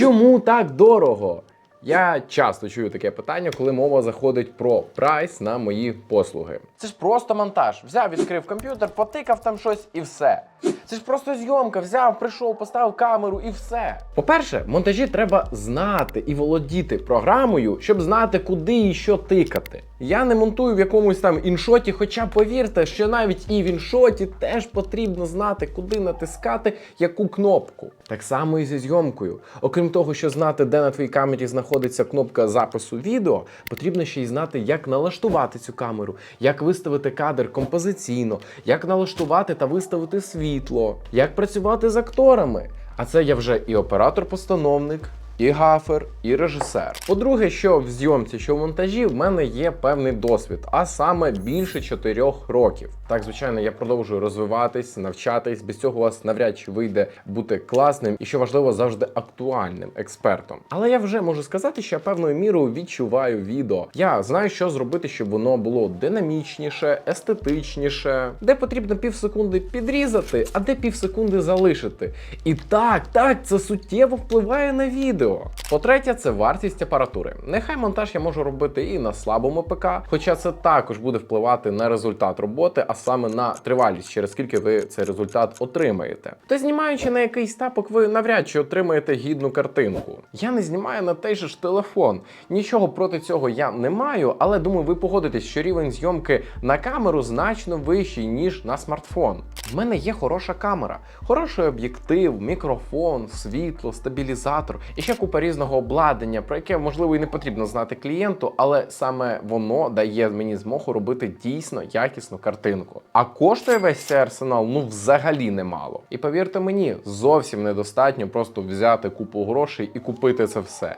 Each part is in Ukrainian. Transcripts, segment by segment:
Чому так дорого? Я часто чую таке питання, коли мова заходить про прайс на мої послуги. Це ж просто монтаж. Взяв, відкрив комп'ютер, потикав там щось і все. Це ж просто зйомка. Взяв, прийшов, поставив камеру і все. По-перше, в монтажі треба знати і володіти програмою, щоб знати, куди і що тикати. Я не монтую в якомусь там іншоті, хоча повірте, що навіть і в іншоті теж потрібно знати, куди натискати яку кнопку. Так само і зі зйомкою. Окрім того, що знати, де на твоїй камері знаходиться кнопка запису відео, потрібно ще й знати, як налаштувати цю камеру, як виставити кадр композиційно, як налаштувати та виставити світло, як працювати з акторами. А це я вже і оператор-постановник, і гафер, і режисер. По-друге, що в зйомці, що в монтажі, в мене є певний досвід, а саме більше 4 років. Так, звичайно, я продовжую розвиватись, навчатись. Без цього у вас навряд чи вийде бути класним і що важливо, завжди актуальним експертом. Але я вже можу сказати, що я певною мірою відчуваю відео. Я знаю, що зробити, щоб воно було динамічніше, естетичніше, де потрібно пів секунди підрізати, а де пів секунди залишити. І так, так, це суттєво впливає на відео. door. По-третє, це вартість апаратури. Нехай монтаж я можу робити і на слабому ПК, хоча це також буде впливати на результат роботи, а саме на тривалість, через скільки ви цей результат отримаєте. Та знімаючи на якийсь тапок, ви навряд чи отримаєте гідну картинку. Я не знімаю на той же ж телефон. Нічого проти цього я не маю, але думаю, ви погодитесь, що рівень зйомки на камеру значно вищий, ніж на смартфон. В мене є хороша камера, хороший об'єктив, мікрофон, світло, стабілізатор і ще купа різного обладнання, про яке можливо і не потрібно знати клієнту, але саме воно дає мені змогу робити дійсно якісну картинку. А коштує весь цей арсенал ну взагалі немало. І повірте мені, зовсім недостатньо просто взяти купу грошей і купити це все.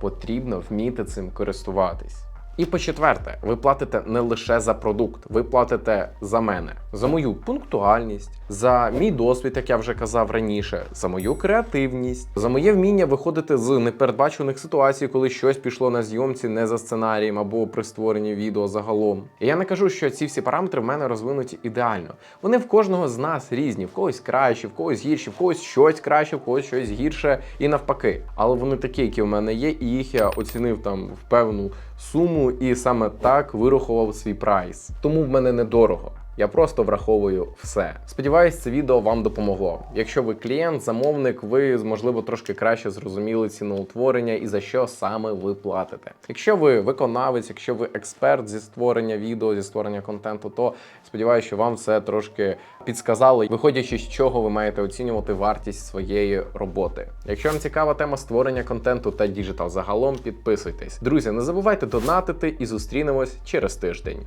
Потрібно вміти цим користуватись. І по четверте, ви платите не лише за продукт, ви платите за мене, за мою пунктуальність, за мій досвід, як я вже казав раніше, за мою креативність, за моє вміння виходити з непередбачених ситуацій, коли щось пішло на зйомці не за сценарієм або при створенні відео загалом. І я не кажу, що ці всі параметри в мене розвинуті ідеально. Вони в кожного з нас різні, в когось кращі, в когось гірші, в когось щось краще, в когось щось гірше і навпаки. Але вони такі, які в мене є, і їх я оцінив там в певну суму і саме так вирахував свій прайс. Тому в мене недорого. Я просто враховую все. Сподіваюсь, це відео вам допомогло. Якщо ви клієнт, замовник, ви можливо трошки краще зрозуміли ціноутворення і за що саме ви платите. Якщо ви виконавець, якщо ви експерт зі створення відео, зі створення контенту, то сподіваюся, що вам все трошки підсказали, виходячи з чого ви маєте оцінювати вартість своєї роботи. Якщо вам цікава тема створення контенту та діджитал загалом, підписуйтесь. Друзі, не забувайте донатити і зустрінемось через тиждень.